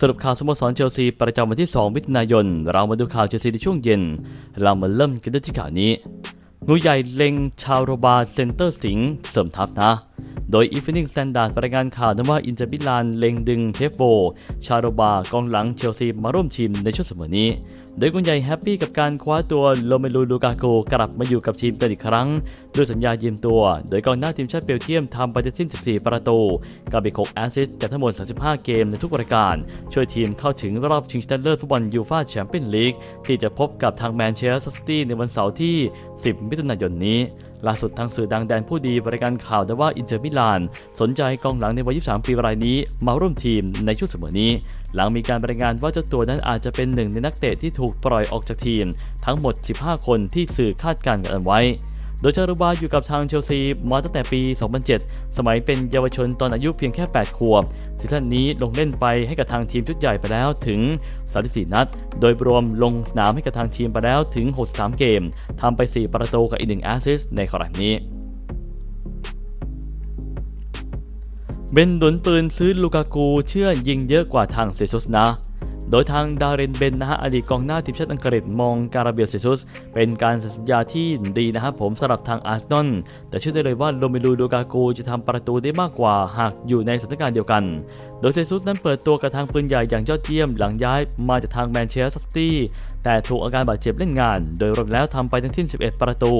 สรุปข่าวสโมสรเชลซีประจำวันที่ 2 มิถุนายน เรามาดูข่าวเชลซีในช่วงเย็น เรามาเริ่มกันด้วยที่ข่าวนี้ งูใหญ่เล็งชาวโรบาเซนเตอร์สิงเสริมทัพนะ โดย Evening Standard รายงานข่าวนว่าอินเตอร์มิลานเล็งดึงเทฟโบชาโรบากองหลังเชลซีมาร่วมทีมในชุดเสมอนี้ โดยกุญใหญ่แฮปปี้กับการคว้าตัวโลเมลูลูกาโกกลับมาอยู่กับทีมเป็นอีกครั้ง ด้วยสัญญายืมตัว โดยกองหน้าทีมชาติเบลเยียมทำไปจนสิ้น 14 ประตู กับอีก 6 แอสซิสต์จากทั้งหมด 35 เกมในทุกรายการ ช่วยทีมเข้าถึงรอบชิงชนะเลิศฟุตบอลยูฟ่าแชมเปี้ยนลีกที่จะพบกับทางแมนเชสเตอร์ซิตี้ในวันเสาร์ที่ 10 มิถุนายนนี้ ล่าสุดทางสื่อดังแดนผู้ดีบริการข่าวได้ว่าอินเตอร์มิลาน สนใจกองหลังในวัย 23 ปีรายนี้ มาร่วมทีมในช่วงเสมอนี้ หลังมีการรายงานว่าเจ้าตัวนั้นอาจจะเป็นหนึ่งในนักเตะที่ถูกปล่อยออกจากทีม ทั้งหมด 15 คนที่สื่อคาดการณ์กันไว้ โดยจารุบาอยู่กับทางเชลซีมาตั้งแต่ปี 2007 สมัยเป็นเยาวชนตอนอายุเพียงแค่ 8 ขวบซีซั่นนี้ลงเล่นไปให้กับทางทีมชุดใหญ่ไปแล้วถึง 34 นัด โดยรวมลงสนามให้กับทางทีมไปแล้วถึง 63 เกม ทำไป 4 ประตูกับอีก 1 แอสซิสต์ในครั้งนี้เบนหนุนปืนซื้อลูกากูเชื่อยิงเยอะกว่าทางเซซุสนะ โดยทางดารินเบนนะฮะอดีตกองหน้าทีมชาติอังกฤษมองการาเบียเซซุส เป็นการสัญญาที่ดีนะครับผมสำหรับทางอาร์เซนอลแต่เชื่อได้เลยว่าโรเมลูดูกากูจะทำประตูได้มากกว่าหากอยู่ในสถานการณ์เดียวกัน โดยเซซุสนั้นเปิดตัวกับทางปืนใหญ่อย่างยอดเยี่ยมหลังย้ายมาจากทางแมนเชสเตอร์ซิตี้แต่ถูกอาการบาดเจ็บเล่นงาน โดยรวมแล้วทำไปทั้งสิ้น 11 ประตู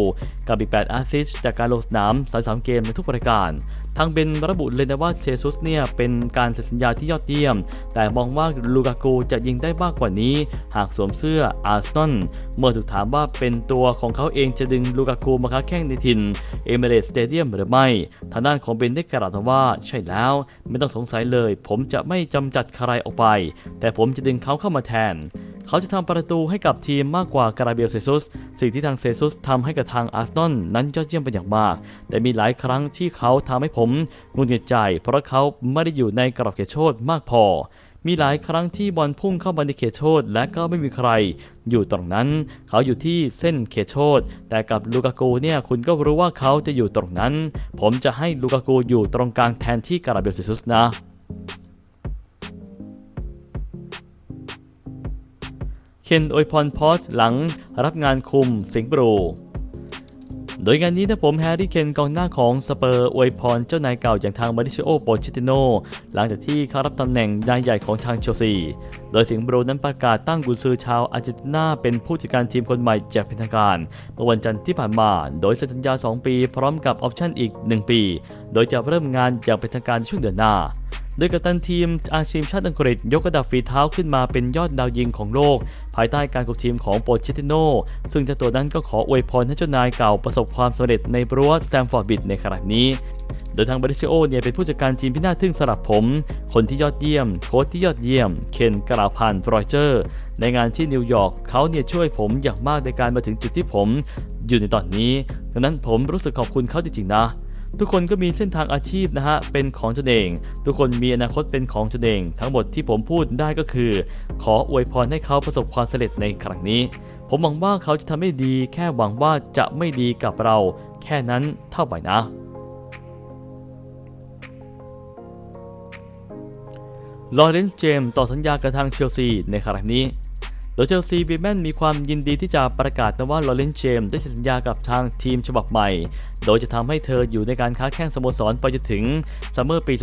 กับอีก8แอสซิสต์จากการลงสนาม 33 เกมในทุกรายการ ทางเบนระบุเลยนะว่าเซซุสเนี่ยเป็นการเซ็นสัญญาที่ยอดเยี่ยม แต่มองว่าลูกากูจะยิงได้มากกว่านี้ หากสวมเสื้ออาร์เซนอลเมื่อถูกถามว่าเป็นตัวของเขาเองจะดึงลูกากูมาค้าแข่งในถิ่นเอเมเรสสเตเดียมหรือไม่ ทางด้านของเบนได้กล่าวว่าใช่แล้ว ไม่ต้องสงสัยเลย ผมจะไม่จำจัดใครออกไป แต่ผมจะดึงเขาเข้ามาแทน เขาจะทำประตูให้กับทีมมากกว่าการาเบลเซซุส สิ่งที่ทางเซซุสทำให้กับทางอาร์เซนอลนั้นยอดเยี่ยมเป็นอย่างมาก แต่มีหลายครั้งที่เขาทำให้ผมงุดหงิดใจ เพราะเขาไม่ได้อยู่ในกรอบเขตโทษมากพอ มีหลายครั้งที่บอลพุ่งเข้ามาในเขตโทษและก็ไม่มีใครอยู่ตรงนั้น เขาอยู่ที่เส้นเขตโทษแต่กับลูกากูเนี่ยคุณก็รู้ว่าเขาจะอยู่ตรงนั้น ผมจะให้ลูกากูอยู่ตรงกลางแทนที่การาเบลเซซุสนะ เคนอวยพรพอสหลังรับงานคุมสิงห์บรูโดยงานนี้นะผมแฮร์รี่เคนกองหน้าของสเปอร์อวยพรเจ้านายเก่าอย่างทางมาริชโอโปชิติโนหลังจากที่เขารับตำแหน่งนายใหญ่ของทางเชลซี โดยสิงห์บรูนั้นประกาศตั้งกุนซือชาวอาร์เจนตินาเป็นผู้จัดการทีมคนใหม่จากเป็นทางการเมื่อวันจันทร์ที่ผ่านมา โดยสัญญา 2 ปีพร้อมกับออปชั่นอีก 1 ปี โดยจะเริ่มงานอย่างเป็นทางการช่วงเดือนหน้า โดยกัปตันทีมอาชีพชาติอังกฤษ ยกระดับฝีเท้าขึ้นมาเป็นยอดดาวยิงของโลก ภายใต้การคุมทีมของโปรเชติโนซึ่งเจ้าตัวนั้นก็ขออวยพรให้เจ้านายเก่าประสบความสำเร็จในบรัวสแตมฟอร์ดบิดในขณะนี้โดยทางบริชโอเนี่ยเป็นผู้จัดการทีมที่น่าทึ่งสำหรับผม คนที่ยอดเยี่ยม โค้ชที่ยอดเยี่ยม เคนกล่าวผ่านรอยเจอร์ ในงานที่นิวยอร์กเขาเนี่ยช่วยผมอย่างมากในการมาถึงจุดที่ผม อยู่ในตอนนี้ดังนั้นผมรู้สึกขอบคุณเขาจริงๆนะ ทุกคนก็มีเส้นทางอาชีพนะฮะเป็นของตนเอง ทุกคนมีอนาคตเป็นของตนเอง ทั้งหมดที่ผมพูดได้ก็คือ ขออวยพรให้เขาประสบความสำเร็จในครั้งนี้ ผมหวังว่าเขาจะทำให้ดี แค่หวังว่าจะไม่ดีกับเรา แค่นั้นเท่าไหร่นะลอเรนซ์เจมส์ต่อสัญญากับทางเชลซีในครั้งนี้ โดยเชลซีบีแมนมีความยินดีที่จะประกาศนะว่าลอเรนเจมส์ได้เซ็นสัญญากับทางทีมฉบับใหม่ โดยจะทำให้เธออยู่ในการค้าแข่งสโมสรไปจนถึงซัมเมอร์ปี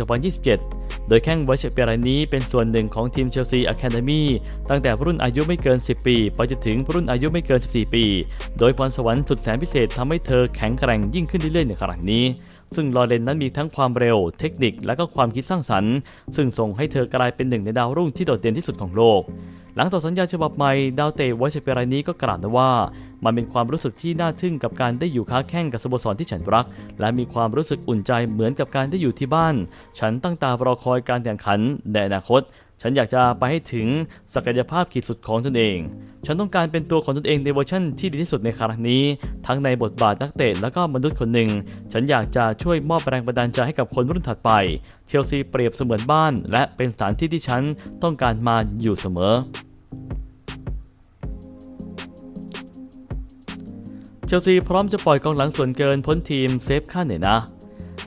2027 โดยแข้งไวเชเปียรายนี้เป็นส่วนหนึ่งของทีมเชลซีอะคาเดมีตั้งแต่รุ่นอายุไม่เกิน 10 ปี ไปจนถึงรุ่นอายุไม่เกิน 14 ปี โดยพรสวรรค์สุดแสนพิเศษทำให้เธอแข็งแกร่งยิ่งขึ้นเรื่อยๆในครั้งนี้ซึ่งลอเรนนั้นมีทั้งความเร็ว เทคนิค และก็ความคิดสร้างสรรค์ ซึ่งส่งให้เธอกลายเป็นหนึ่งในดาวรุ่งที่โดดเด่นที่สุดของโลก หลังต่อสัญญาฉบับใหม่ดาวเตะไวเชเปรายนี้ก็กล่าวนะว่า มันเป็นความรู้สึกที่น่าทึ่งกับการได้อยู่ค้าแข่งกับสโมสรที่ฉันรัก และมีความรู้สึกอุ่นใจเหมือนกับการได้อยู่ที่บ้าน ฉันตั้งตารอคอยการแข่งขันในอนาคต ฉันอยากจะไปให้ถึงศักยภาพขีดสุดของตนเอง ฉันต้องการเป็นตัวของตนเองในเวอร์ชั่นที่ดีที่สุดในครั้งนี้ ทั้งในบทบาทนักเตะและก็มนุษย์คนหนึ่ง ฉันอยากจะช่วยมอบแรงบันดาลใจให้กับคนรุ่นถัดไป เชลซีเปรียบเสมือนบ้าน และเป็นสถานที่ที่ฉันต้องการมาอยู่เสมอเชลซีพร้อมจะปล่อยกองหลังส่วนเกินพ้นทีมเซฟค่าเหนื่อยนะ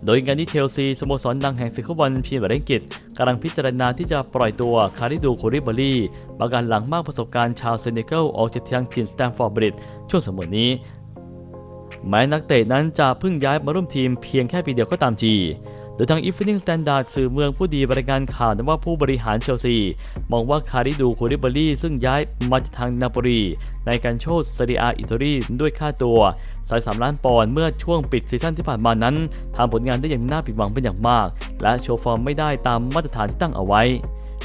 โดยงานนี้เชลซีสโมสรดังแห่งศึกฟุตบอลพรีเมียร์ลีกอังกฤษ กำลังพิจารณาที่จะปล่อยตัวคาริดูโคริบารีประกันหลังมากประสบการณ์ชาวเซเนกัลออกจากทางทีมสแตมฟอร์ดบริดช่วงสมัยนี้ แม้นักเตะนั้นจะเพิ่งย้ายมาร่วมทีมเพียงแค่ปีเดียวก็ตามทีโดยทาง Evening Standard สื่อเมืองผู้ดีบรายงานข่าวว่าผู้บริหารเชลซี มองว่าคาริดูคูริบารีซึ่งย้ายมาจากทางนาโปลีในการโชดซาริอาอิตาลีด้วยค่าตัว 33 ล้านปอนด์เมื่อช่วงปิดซีซั่นที่ผ่านมานั้นทำผลงานได้อย่างน่าผิดหวังเป็นอย่างมาก และโชว์ฟอร์มไม่ได้ตามมาตรฐานที่ตั้งเอาไว้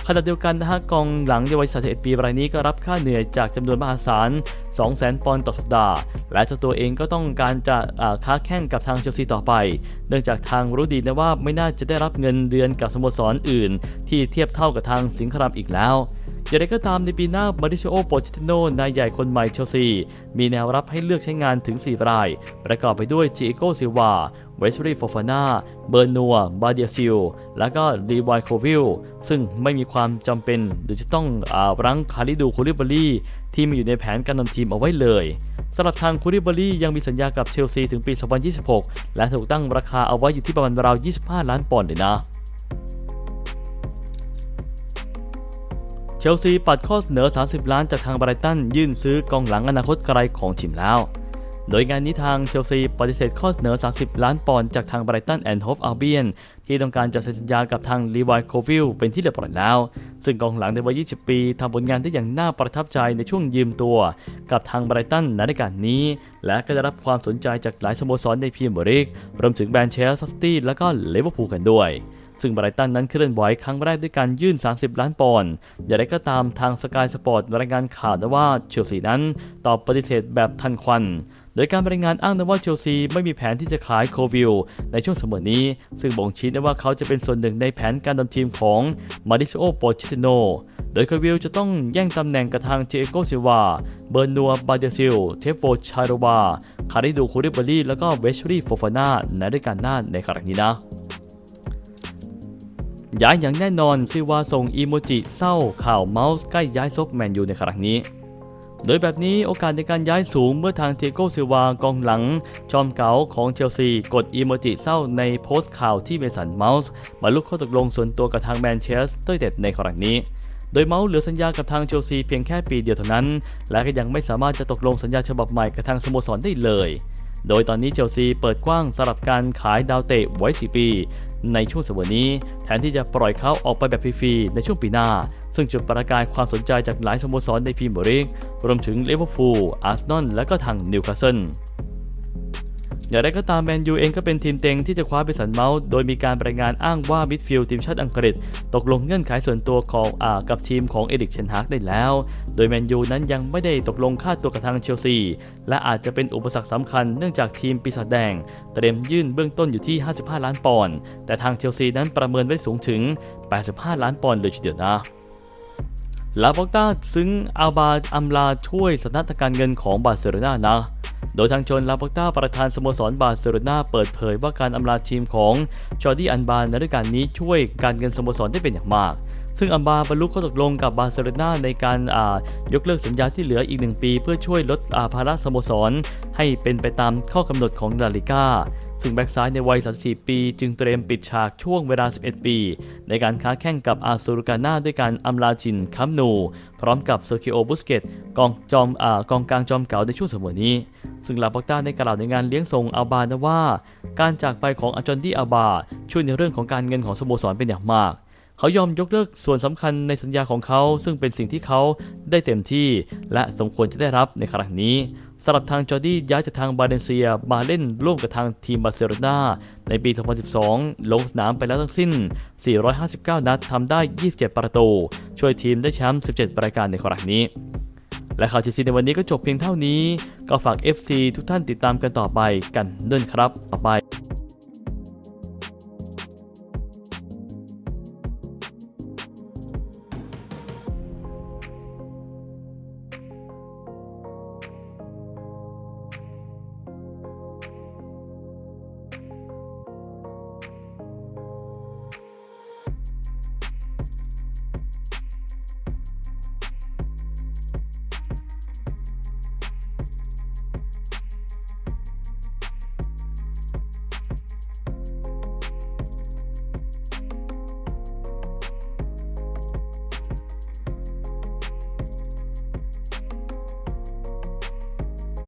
ขณะเดียวกันนะฮะกองหลังเยาวชน31 ปีรายนี้ก็รับค่าเหนื่อยจากจำนวนมหาศาล 200,000 ปอนด์ต่อสัปดาห์ และเจ้าตัวเองก็ต้องการจะค้าแข่งกับทางเชลซีต่อไป เนื่องจากทางรู้ดีนะว่าไม่น่าจะได้รับเงินเดือนกับสโมสรออื่น ที่เทียบเท่ากับทางสิงครามอีกแล้ว อย่างไรก็ตามในปีหน้ามาริชโอโปชิติโนนายใหญ่คนใหม่เชลซี มีแนวรับให้เลือกใช้งานถึง 4 ราย ประกอบไปด้วยจิโกซิวา เวสรีฟอฟาน่า เบอร์นัว บาเดียซิล และก็ลีวายโควิล ซึ่งไม่มีความจำเป็นหรือจะต้องอรั้งคาริดูคูริบารีที่มีอยู่ในแผนการนำทีมเอาไว้เลยสำหรับทางคูริบารียังมีสัญญากับเชลซีถึงปี 2026 และถูกตั้งราคาเอาไว้อยู่ที่ประมาณราว 25 ล้านปอนด์เลยนะ ชลซีปัดข้อเสนอ 30 ล้านจากทางไบรตันยื่นซื้อกองหลังอนาคตไกลของทีมแล้ว โดยงานนี้ทางเชลซีปฏิเสธข้อเสนอ 30 ล้านปอนด์จากทางไบรตันแอนด์โฮฟอัลเบียนที่ต้องการจะเซ็นสัญญากับทางลีวายโควิลเป็นที่เรียบร้อยแล้ว ซึ่งกองหลังในวัย 20 ปีทำผลงานได้อย่างน่าประทับใจในช่วงยืมตัว กับทางไบรตันในรายการนี้ และก็ได้รับความสนใจจากหลายสโมสรในพรีเมียร์ลีกรวมถึงแบรนด์เชลซีตี้และก็เลเวอร์พูลกันด้วย ซึ่งไบรตันนั้นเคลื่อนไหวครั้งแรกด้วยการยื่น 30 ล้านปอนด์อย่างไรก็ตามทางสกายสปอร์ตรายงานข่าวว่าเชลซีนั้นตอบปฏิเสธแบบทันควันโดยการรายงานอ้างนะว่าเชลซีไม่มีแผนที่จะขายโควิลในช่วงเสมอนี้ ซึ่งบ่งชี้ได้ว่าเขาจะเป็นส่วนหนึ่งในแผนการดำทีมของมาริโอโปชิติโน โดยโควิลจะต้องแย่งตำแหน่งกับทางเจโกซิวา เบอร์นัวบาเดซิล เทฟโฟชาโรวา คาริดูคูริบารีแล้วก็เวชรีโฟฟาน่าในรายการหน้าในครั้งนี้นะ ย้ายอย่างแน่นอนซิวาส่งอีโมจิเศร้าข่าวเมาส์ใกล้ย้ายซบแมนยูในครั้งนี้ โดยแบบนี้โอกาสในการย้ายสูงเมื่อทางเทโกซิวากองหลัง จอมเก๋าของเชลซี กดอีโมจิเศร้าในโพสต์ข่าวที่เมสันเมาส์บรรลุข้อตกลงส่วนตัวกับทางแมนเชสเตอร์เด็ดในครั้งนี้โดยเมาส์เหลือสัญญากับทางเชลซีเพียงแค่ปีเดียวเท่านั้น และก็ยังไม่สามารถจะตกลงสัญญาฉบับใหม่กับทางสโมสรได้เลย โดยตอนนี้เชลซีเปิดกว้างสำหรับการขายดาวเตะไว้ 4 ปี ในช่วงสัปดาห์นี้ แทนที่จะปล่อยเขาออกไปแบบฟรีๆในช่วงปีหน้า ซึ่งจุดประกายความสนใจจากหลายสโมสรในพรีเมียร์ลีกรวมถึงลิเวอร์พูลอาร์เซนอลและก็ทางนิวคาสเซิล อย่างไรก็ตามแมนยูเองก็เป็นทีมเต็งที่จะคว้าไปสันเมาส์โดยมีการรายงานอ้างว่ามิดฟิลด์ทีมชาติอังกฤษ ตกลงเงื่อนไขส่วนตัวของอากับทีมของเอริกเชนฮากได้แล้ว โดยแมนยูนั้นยังไม่ได้ตกลงค่าตัวกับทางเชลซี และอาจจะเป็นอุปสรรคสำคัญเนื่องจากทีมปีศาจแดง เตรียมยื่นเบื้องต้นอยู่ที่ 55 ล้านปอนด์แต่ทางเชลซีนั้นประเมินไว้สูงถึง 85 ล้านปอนด์เลยทีเดียวนะลาโปต้าซึ้งอาบาอัมลาช่วยสถานการเงินของบาร์เซโลนานะ โดยทางชนลาโปต้าประธานสโมสรบาร์เซโลนาเปิดเผยว่าการอำลาทีมของจอร์ดี้อันบาในฤดูกาลนี้ช่วยการเงินสโมสรได้เป็นอย่างมากซึ่งอัมบาบรรลุข้อตกลงกับบาร์เซโลนาในการายกเลิกสัญญาที่เหลืออีกหนึ่งปี เพื่อช่วยลดาภาระสโมสร ให้เป็นไปตามข้อกำหนดของลาลิก้า ซึ่งแบ็กซ้ายในวัย 34 ปี จึงเตรียมปิดฉากช่วงเวลา 11 ปี ในการค้าแข่งกับอาซูรุกาน่าด้วยการอำลาจินคัมนู พร้อมกับเซอร์คิโอบุสเกตกองจอมอกองกลางจอมเก่าในช่วงสมอนี้ ซึ่งลาปอกต้าได้กล่าวในงานเลี้ยงส่งอัลบานว่า การจากไปของอาจอนดี้อัลบาช่วยในเรื่องของการเงินของสโมสรเป็นอย่างมากเขายอมยกเลิกส่วนสำคัญในสัญญาของเขา ซึ่งเป็นสิ่งที่เขาได้เต็มที่ และสมควรจะได้รับในครั้งนี้ สำหรับทางจอร์ดี้ย้ายจากทางบาเลนเซียมาเล่นร่วมกับทางทีมบาร์เซโลนาในปี 2012 ลงสนามไปแล้วทั้งสิ้น 459 นัดทำได้ 27 ประตู ช่วยทีมได้แชมป์ 17 รายการในครั้งนี้ และข่าวเชลซีในวันนี้ก็จบเพียงเท่านี้ ก็ฝาก FC ทุกท่านติดตามกันต่อไปกันด้วยครับ ต่อไป